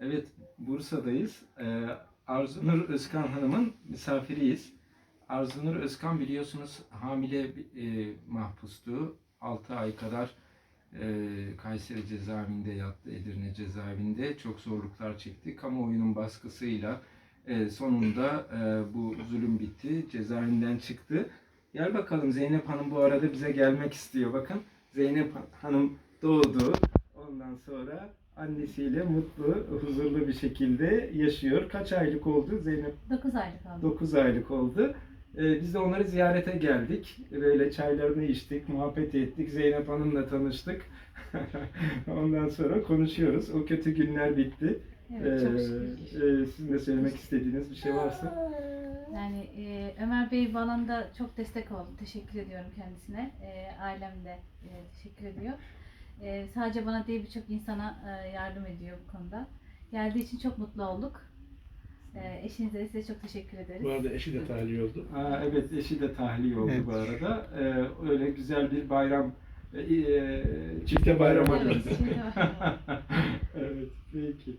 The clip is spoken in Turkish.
Evet, Bursa'dayız. Ee, Arzunur Özkan Hanım'ın misafiriyiz. Arzunur Özkan biliyorsunuz hamile e, mahpustu. 6 ay kadar e, Kayseri cezaevinde yattı, Edirne cezaevinde. Çok zorluklar çekti. Kamuoyunun baskısıyla e, sonunda bu zulüm bitti. Cezaevinden çıktı. Gel bakalım Zeynep Hanım bu arada bize gelmek istiyor. Bakın Zeynep Hanım doğdu. Ondan sonra annesiyle mutlu, huzurlu bir şekilde yaşıyor. Kaç aylık oldu Zeynep? 9 aylık oldu. 9 aylık oldu. Ee, biz de onları ziyarete geldik. Böyle çaylarını içtik, muhabbet ettik. Zeynep Hanım'la tanıştık. Ondan sonra konuşuyoruz. O kötü günler bitti. Evet, çok Ee, şükür. e, sizin de söylemek istediğiniz bir şey varsa. Yani e, Ömer Bey bu alanda çok destek oldu. Teşekkür ediyorum kendisine. E, ailem de e, teşekkür ediyor. E, sadece bana değil birçok insana e, yardım ediyor bu konuda. Geldiği için çok mutlu olduk. E, eşinize de size çok teşekkür ederiz. Bu arada eşi de tahliye oldu. Aa, evet eşi de tahliye oldu Evet. bu arada. Ee, öyle güzel bir bayram e, e, çifte bayrama Evet, bayram. evet peki.